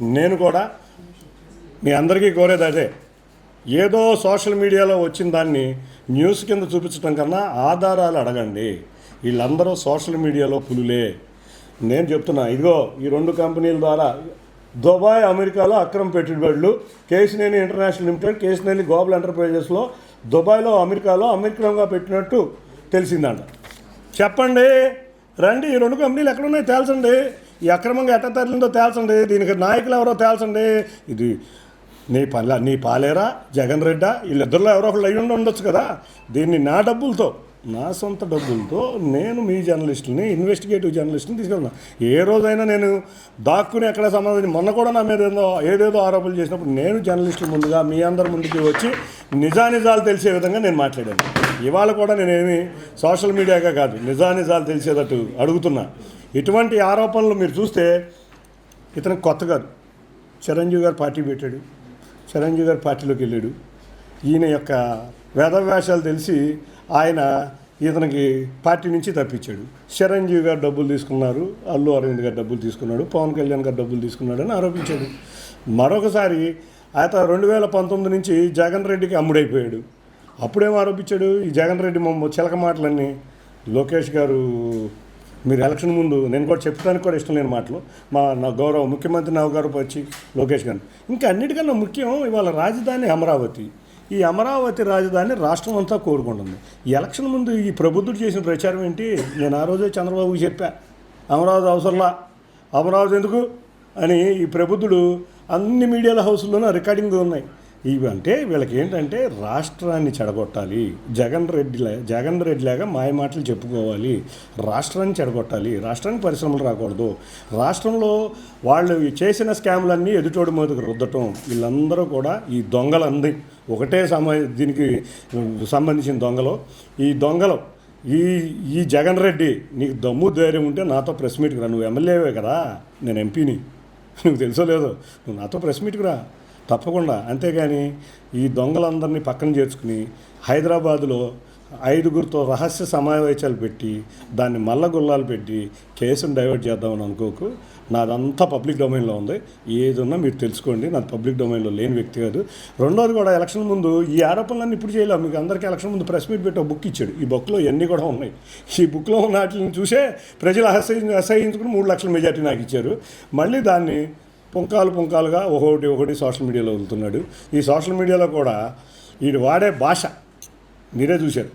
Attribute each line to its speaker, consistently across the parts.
Speaker 1: నేను కూడా మీ అందరికీ కోరేది అదే. ఏదో సోషల్ మీడియాలో వచ్చిన దాన్ని న్యూస్ కింద చూపించడం కన్నా ఆధారాలు అడగండి. వీళ్ళందరూ సోషల్ మీడియాలో పులులే. నేను చెప్తున్నా ఇదిగో ఈ రెండు కంపెనీల ద్వారా దుబాయ్ అమెరికాలో అక్రమ పెట్టుబడులు Kesineni international limited Kesineni global ఎంటర్ప్రైజెస్లో దుబాయ్లో అమెరికాలో అమెరికంగా పెట్టినట్టు తెలిసిందంట. చెప్పండి రండి ఈ రెండు కంపెనీలు ఎక్కడున్నాయో తేల్చండి. ఈ అక్రమంగా ఎట్ట తరలిందో తేల్చండి. దీనికి నాయకులు ఎవరో తేల్చండి. ఇది నీ పల్ల నీ పాలేరా? జగన్ రెడ్డా? వీళ్ళిద్దరిలో ఎవరో ఒకళ్ళు అయ్యి ఉండొచ్చు కదా. దీన్ని నా డబ్బులతో నా సొంత డబ్బులతో నేను మీ జర్నలిస్టుని ఇన్వెస్టిగేటివ్ జర్నలిస్ట్ని తీసుకెళ్తున్నా. ఏ రోజైనా నేను దాక్కుని ఎక్కడ సమాధానం మొన్న కూడా నా మీద ఏదో ఏదేదో ఆరోపణలు చేసినప్పుడు నేను జర్నలిస్టుల ముందుగా మీ అందరి ముందుకి వచ్చి నిజానిజాలు తెలిసే విధంగా నేను మాట్లాడాను. ఇవాళ కూడా నేనేమి సోషల్ మీడియాగా కాదు నిజానిజాలు తెలిసేటట్టు అడుగుతున్నా. ఇటువంటి ఆరోపణలు మీరు చూస్తే ఇతను కొత్త కాదు. చిరంజీవి గారు పార్టీ పెట్టాడు. చిరంజీవి గారు పార్టీలోకి వెళ్ళాడు. ఈయన యొక్క వేదవ్యాసాలు తెలిసి ఆయన ఇతనికి పార్టీ నుంచి తప్పించాడు. చిరంజీవి గారు డబ్బులు తీసుకున్నారు అల్లు అరవింద్ గారు డబ్బులు తీసుకున్నాడు పవన్ కళ్యాణ్ గారు డబ్బులు తీసుకున్నాడు అని ఆరోపించాడు. మరొకసారి ఆయన రెండు వేల పంతొమ్మిది నుంచి జగన్ రెడ్డికి అమ్ముడైపోయాడు. అప్పుడేం ఆరోపించాడు? ఈ జగన్ రెడ్డి మొమ్మ చిలక మాటలన్నీ లోకేష్ గారు మీరు ఎలక్షన్ ముందు నేను కూడా చెప్పడానికి కూడా ఇష్టం లేని మాటలు. మా నా గౌరవ ముఖ్యమంత్రి నావు గారు వచ్చి లోకేష్ గారు ఇంకా అన్నిటికన్నా ముఖ్యం ఇవాళ రాజధాని అమరావతి. ఈ అమరావతి రాజధాని రాష్ట్రం అంతా కోరుకుంటుంది. ఎలక్షన్ ముందు ఈ ప్రబుద్ధుడు చేసిన ప్రచారం ఏంటి? నేను ఆ రోజే చంద్రబాబుకి చెప్పా. అమరావతి అవసరంలా? అమరావతి ఎందుకు? అని ఈ ప్రబుద్ధుడు అన్ని మీడియాల హౌస్లోనూ రికార్డింగ్ ఉన్నాయి. ఇవి అంటే వీళ్ళకి ఏంటంటే రాష్ట్రాన్ని చెడగొట్టాలి. జగన్ రెడ్డి జగన్ రెడ్డి లాగా మాయ మాటలు చెప్పుకోవాలి. రాష్ట్రాన్ని చెడగొట్టాలి. రాష్ట్రానికి పరిశ్రమలు రాకూడదు. రాష్ట్రంలో వాళ్ళు చేసిన స్కామ్లన్నీ ఎదుటోడి మీదకి రుద్దటం. వీళ్ళందరూ కూడా ఈ దొంగలంది. ఒకటే సమ దీనికి సంబంధించిన దొంగలు. ఈ దొంగలు ఈ ఈ జగన్ రెడ్డి నీకు దమ్ము ధైర్యం ఉంటే నాతో ప్రెస్ మీట్కి రా. నువ్వు ఎమ్మెల్యేవే కదా. నేను ఎంపీని. నువ్వు తెలుసో లేదో? నువ్వు నాతో ప్రెస్ మీట్కి రా. తప్పకుండా. అంతేగాని ఈ దొంగలందరినీ పక్కన చేర్చుకుని హైదరాబాదులో ఐదుగురితో రహస్య సమావేశాలు పెట్టి దాన్ని మల్లగుల్లాలు పెట్టి కేసును డైవర్ట్ చేద్దామని అనుకోకు. నాదంతా పబ్లిక్ డొమైన్లో ఉంది. ఏదున్నా మీరు తెలుసుకోండి. నాది పబ్లిక్ డొమైన్లో లేని వ్యక్తి కాదు. రెండోది కూడా ఎలక్షన్ ముందు ఈ ఆరోపణలన్నీ ఇప్పుడు చేయలేము. మీకు అందరికీ ఎలక్షన్ ముందు ప్రెస్ మీట్ పెట్టి ఒక బుక్ ఇచ్చాడు. ఈ బుక్లో ఇవన్నీ కూడా ఉన్నాయి. ఈ బుక్లో ఉన్న వాటిని చూసే ప్రజలు అసహ్య అసహించుకుని మూడు లక్షల మెజార్టీ నాకు ఇచ్చారు. మళ్ళీ దాన్ని పుంకాలు పుంకాలుగా ఒకటి ఒకటి సోషల్ మీడియాలో వెళ్తున్నాడు. ఈ సోషల్ మీడియాలో కూడా వీడు వాడే భాష మీరే చూశారు.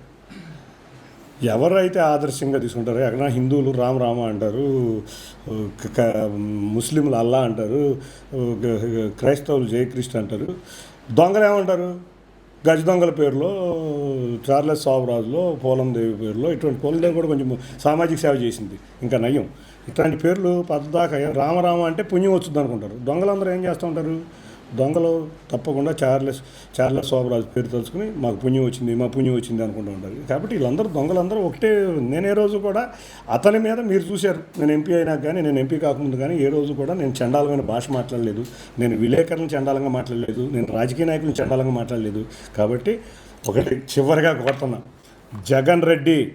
Speaker 1: ఎవరైతే ఆదర్శంగా తీసుకుంటారో ఎక్కడ హిందువులు రామ రామ అంటారు ముస్లింలు అల్లా అంటారు క్రైస్తవులు జయక్రిస్ట్ అంటారు దొంగలు ఏమంటారు? గజ దొంగల పేరులో చార్లెస్ సావరాజులో పోలందేవి పేరులో ఇటువంటి పోలందేవి కూడా కొంచెం సామాజిక సేవ చేసింది. ఇంకా నయం. ఇట్లాంటి పేర్లు పద్దాకా రామరామ అంటే పుణ్యం వచ్చింది అనుకుంటారు. దొంగలందరూ ఏం చేస్తూ ఉంటారు? దొంగలు తప్పకుండా చార్లెస్ చార్లెస్ శోభరాజు పేరు తలుచుకుని మాకు పుణ్యం వచ్చింది మా పుణ్యం వచ్చింది అనుకుంటూ ఉంటారు. కాబట్టి వీళ్ళందరూ దొంగలందరూ ఒకటే నేను ఏ రోజు కూడా అతని మీద మీరు చూశారు. నేను ఎంపీ అయినా కానీ నేను ఎంపీ కాకముందు కానీ ఏ రోజు కూడా నేను చండాలమైన భాష మాట్లాడలేదు. నేను విలేకరులను చండాలంగా మాట్లాడలేదు. నేను రాజకీయ నాయకులను చండాలంగా మాట్లాడలేదు. కాబట్టి ఒకటి చివరిగా కోరుతున్నా. జగన్ రెడ్డి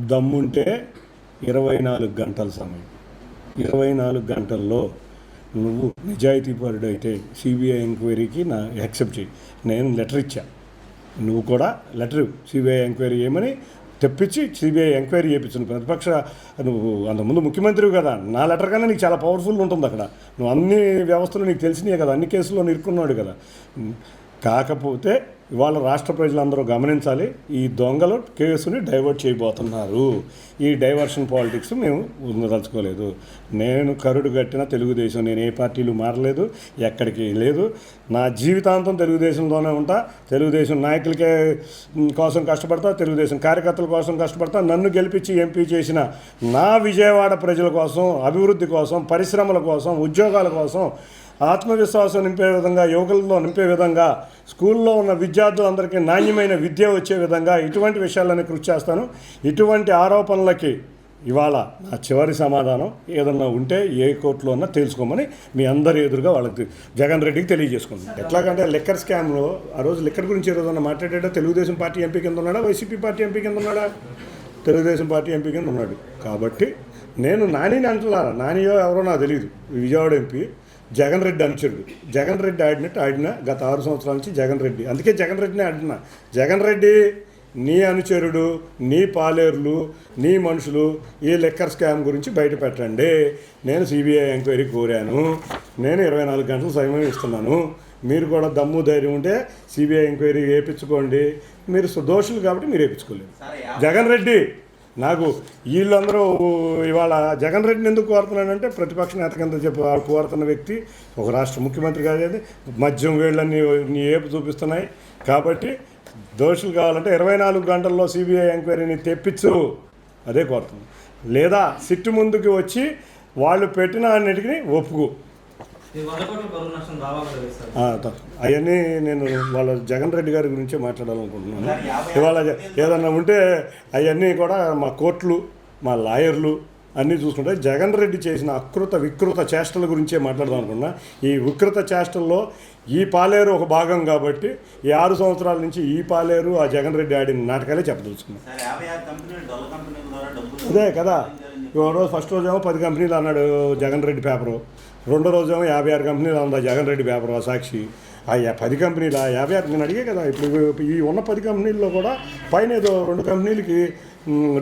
Speaker 1: దమ్ముంటే ఇరవై నాలుగు గంటల సమయం. ఇరవై నాలుగు గంటల్లో నువ్వు నిజాయితీపరుడు అయితే సిబిఐ ఎంక్వైరీకి నా యాక్సెప్ట్ చేయి. నేను లెటర్ ఇచ్చా. నువ్వు కూడా లెటర్ సిబిఐ ఎంక్వైరీ చేయమని తెప్పించి సిబిఐ ఎంక్వైరీ చేయించు ప్రతిపక్ష నువ్వు అంతకుముందు ముఖ్యమంత్రి కదా. నా లెటర్ కన్నా నీకు చాలా పవర్ఫుల్ ఉంటుంది అక్కడ. నువ్వు అన్ని వ్యవస్థలు నీకు తెలిసినాయి కదా. అన్ని కేసుల్లో నిరుక్కున్నాడు కదా. కాకపోతే ఇవాళ రాష్ట్ర ప్రజలందరూ గమనించాలి ఈ దొంగలు కేసుని డైవర్ట్ చేయబోతున్నారు. ఈ డైవర్షన్ పాలిటిక్స్ మేము ఉండదలుచుకోలేదు నేను కరుడు కట్టిన తెలుగుదేశం నేను ఏ పార్టీలు మారలేదు ఎక్కడికి లేదు. నా జీవితాంతం తెలుగుదేశంలోనే ఉంటా. తెలుగుదేశం నాయకులకే కోసం కష్టపడతా తెలుగుదేశం కార్యకర్తల కోసం కష్టపడతా. నన్ను గెలిపించి ఎంపీ చేసిన నా విజయవాడ ప్రజల కోసం అభివృద్ధి కోసం పరిశ్రమల కోసం ఉద్యోగాల కోసం ఆత్మవిశ్వాసం నింపే విధంగా యువకుల్లో నింపే విధంగా స్కూల్లో ఉన్న విద్యార్థులందరికీ నాణ్యమైన విద్య వచ్చే విధంగా ఇటువంటి విషయాలని కృషి చేస్తాను. ఇటువంటి ఆరోపణలకి ఇవాళ నా చివరి సమాధానం. ఏదన్నా ఉంటే ఏ కోర్టులో ఉన్నా తెలుసుకోమని మీ అందరి ఎదురుగా వాళ్ళకి జగన్ రెడ్డికి తెలియజేసుకుంటాను ఎట్లాగంటే లిక్కర్ స్కామ్లో ఆ రోజు లిక్కర్ గురించి ఏదన్నా రోజన్నా తెలుగుదేశం పార్టీ ఎంపీ కింద ఉన్నాడా? వైసీపీ పార్టీ ఎంపీ కింద ఉన్నాడా? తెలుగుదేశం పార్టీ ఎంపీ కింద ఉన్నాడు. కాబట్టి నేను నానిని అంటున్నా నానియో ఎవరో నాకు తెలియదు విజయవాడ ఎంపీ. జగన్ రెడ్డి అనుచరుడు. జగన్ రెడ్డి ఆడినట్టు ఆడిన గత ఆరు సంవత్సరాల నుంచి జగన్ రెడ్డి. అందుకే జగన్ రెడ్డిని ఆడినా జగన్ రెడ్డి నీ అనుచరుడు నీ పాలేరులు నీ మనుషులు ఈ లెక్కర్ స్కామ్ గురించి బయట పెట్టండి నేను సిబిఐ ఎంక్వైరీ కోరాను. నేను ఇరవై నాలుగు గంటలు సమయం ఇస్తున్నాను. మీరు కూడా దమ్ము ధైర్యం ఉంటే సిబిఐ ఎంక్వైరీ వేయించుకోండి. మీరు దోషులు కాబట్టి మీరు వేయించుకోలేరు జగన్ రెడ్డి నాకు వీళ్ళందరూ ఇవాళ జగన్ రెడ్డిని ఎందుకు కోరుతున్నానంటే ప్రతిపక్ష నేత కింద చెప్పి వాళ్ళు కోరుతున్న వ్యక్తి ఒక రాష్ట్ర ముఖ్యమంత్రి కాదు మద్యం వేళ్ళని నీ ఏపు చూపిస్తున్నాయి. కాబట్టి దోషులు కావాలంటే ఇరవై నాలుగు గంటల్లో సిబిఐ ఎంక్వైరీని తెప్పించు అదే కోరుతుంది లేదా సిట్టు ముందుకు వచ్చి వాళ్ళు పెట్టిన అన్నిటికీ ఒప్పుకు. అవన్నీ నేను వాళ్ళ జగన్ రెడ్డి గారి గురించే మాట్లాడాలనుకుంటున్నాను. ఇవాళ ఏదన్నా ఉంటే అవన్నీ కూడా మా కోర్టులు మా లాయర్లు అన్నీ చూసుకుంటే జగన్ రెడ్డి చేసిన అకృత వికృత చేష్టల గురించే మాట్లాడదాం అనుకున్నా ఈ వికృత చేష్టల్లో ఈ పాలేరు ఒక భాగం కాబట్టి ఈ ఆరు సంవత్సరాల నుంచి ఈ పాలేరు ఆ జగన్ రెడ్డి ఆడిన నాటకాలే చెప్పదలుచుకున్నాం.
Speaker 2: సార్ యాభై ఆరు కంపెనీలు డొల్ల కంపెనీల ద్వారా డబ్బులు
Speaker 1: అదే కదా. రోజు ఫస్ట్ రోజేమో పది కంపెనీలు అన్నాడు జగన్ రెడ్డి పేపరు. రెండో రోజేమో యాభై ఆరు కంపెనీలు అన్నా జగన్ రెడ్డి పేపరు ఆ సాక్షి. ఆ యా- పది కంపెనీలు? ఆ యాభై ఆరు నేను అడిగే కదా ఇప్పుడు ఈ ఉన్న పది కంపెనీల్లో కూడా పైన ఏదో రెండు కంపెనీలకి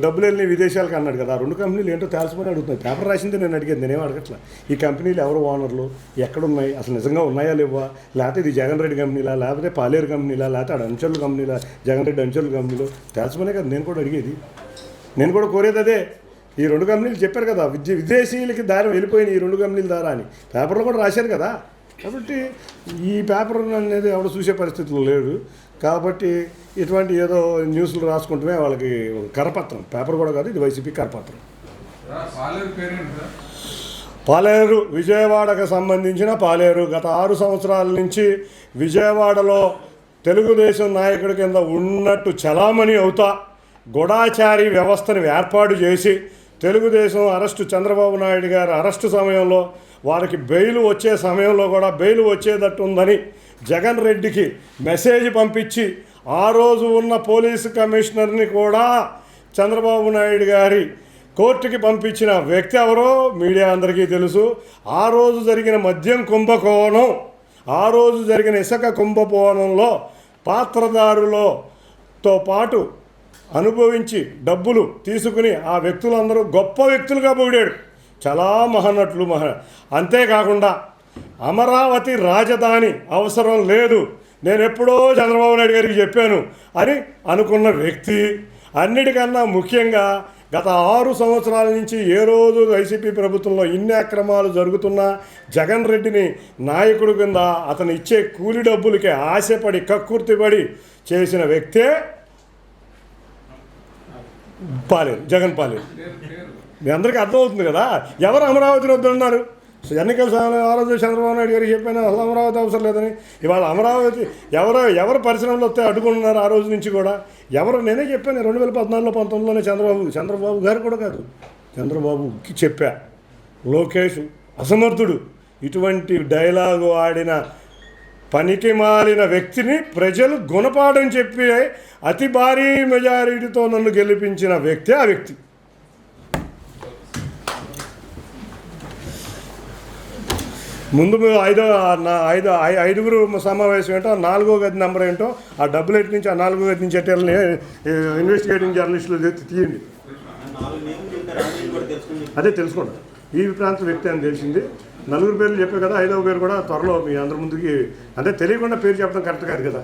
Speaker 1: డబ్బులు వెళ్ళిన విదేశాలకు అన్నాడు కదా రెండు కంపెనీలు ఏంటో తెలుసుకొని అడుగుతున్నాయి పేపర్ రాసింది నేను అడిగేది నేనేం అడగట్లా? ఈ కంపెనీలు ఎవరు ఓనర్లు? ఎక్కడున్నాయి? అసలు నిజంగా ఉన్నాయా లేవా? లేకపోతే ఇది జగన్ రెడ్డి కంపెనీలా? లేకపోతే పాలేరు కంపెనీలా? లేకపోతే ఆడ అంచెలు కంపెనీలా? జగన్ రెడ్డి అంచెలు కంపెనీలు? తెలుసుకునే కదా నేను కూడా అడిగేది. నేను కూడా కోరేది అదే. ఈ రెండు కంపెనీలు చెప్పారు కదా విద్య విదేశీయులకి దారి వెళ్ళిపోయిన ఈ రెండు కంపెనీల ద్వారా అని. పేపర్లో కూడా రాశారు కదా. కాబట్టి ఈ పేపర్ అనేది ఎవడ చూసే పరిస్థితులు లేడు కాబట్టి ఇటువంటి ఏదో న్యూస్లు రాసుకుంటమే వాళ్ళకి ఒక కరపత్రం. పేపర్ కూడా కాదు ఇది వైసీపీ కరపత్రం.
Speaker 3: పాలేరు
Speaker 1: పాలేరు విజయవాడకు సంబంధించిన పాలేరు గత ఆరు సంవత్సరాల నుంచి విజయవాడలో తెలుగుదేశం నాయకుడి కింద ఉన్నట్టు చలామణి అవుతా గూఢాచారి వ్యవస్థను ఏర్పాటు చేసి తెలుగుదేశం అరెస్టు చంద్రబాబు నాయుడు గారి అరెస్టు సమయంలో వారికి బెయిల్ వచ్చే సమయంలో కూడా బెయిల్ వచ్చేటట్టు ఉందని జగన్ రెడ్డికి మెసేజ్ పంపించి ఆ రోజు ఉన్న పోలీసు కమిషనర్ని కూడా చంద్రబాబు నాయుడు గారి కోర్టుకి పంపించిన వ్యక్తి ఎవరో మీడియా అందరికీ తెలుసు. ఆ రోజు జరిగిన మద్యం కుంభకోణం ఆ రోజు జరిగిన ఇసుక కుంభకోణంలో పాత్రదారులతో పాటు అనుభవించి డబ్బులు తీసుకుని ఆ వ్యక్తులందరూ గొప్ప వ్యక్తులుగా పొగిడాడు చాలా మహనట్లు మహ అంతేకాకుండా అమరావతి రాజధాని అవసరం లేదు. నేను ఎప్పుడో చంద్రబాబు నాయుడు గారికి చెప్పాను అని అనుకున్న వ్యక్తి అన్నిటికన్నా ముఖ్యంగా గత ఆరు సంవత్సరాల నుంచి ఏ రోజు వైసీపీ ప్రభుత్వంలో ఇన్ని అక్రమాలు జరుగుతున్నా జగన్ రెడ్డిని నాయకుడు కింద అతను ఇచ్చే కూలి డబ్బులకి ఆశపడి కక్కుర్తిపడి చేసిన వ్యక్తే పాలేరు జగన్ పాలేరు. మీ అందరికీ అర్థమవుతుంది కదా? ఎవరు అమరావతిని వద్దన్నారు ఎన్నికల ఆరోజు చంద్రబాబు నాయుడు గారికి చెప్పాను అసలు అమరావతి అవసరం లేదని ఇవాళ అమరావతి ఎవరు ఎవరు పరిశ్రమలు వస్తే అడ్డుకుంటున్నారు ఆ రోజు నుంచి కూడా? ఎవరు నేనే చెప్పాను రెండు వేల పద్నాలుగులో పంతొమ్మిదిలోనే చంద్రబాబు చంద్రబాబు గారు కూడా కాదు. చంద్రబాబుకి చెప్పా. లోకేష్ అసమర్థుడు. ఇటువంటి డైలాగు ఆడిన పనికి మాలిన వ్యక్తిని ప్రజలు గుణపాఠం చెప్పి అతి భారీ మెజారిటీతో నన్ను గెలిపించిన వ్యక్తి ఆ వ్యక్తి. ముందు ఐదో నా ఐదో ఐదుగురు సమావేశం ఏంటో నాలుగో గది నెంబర్ ఏంటో ఆ డబ్బులు ఎటు నుంచి ఆ నాలుగో గది నుంచి ఎట్టాలని ఇన్వెస్టిగేటింగ్ జర్నలిస్టులు తీయండి. అదే తెలుసుకోండి. ఈ ప్రాంత వ్యక్తి అని తెలిసింది. నలుగురు పేర్లు చెప్పే కదా ఐదవ పేరు కూడా త్వరలో మీ అందరి ముందుకి అంటే తెలియకుండా పేరు చెప్పడం కరెక్ట్ కాదు కదా.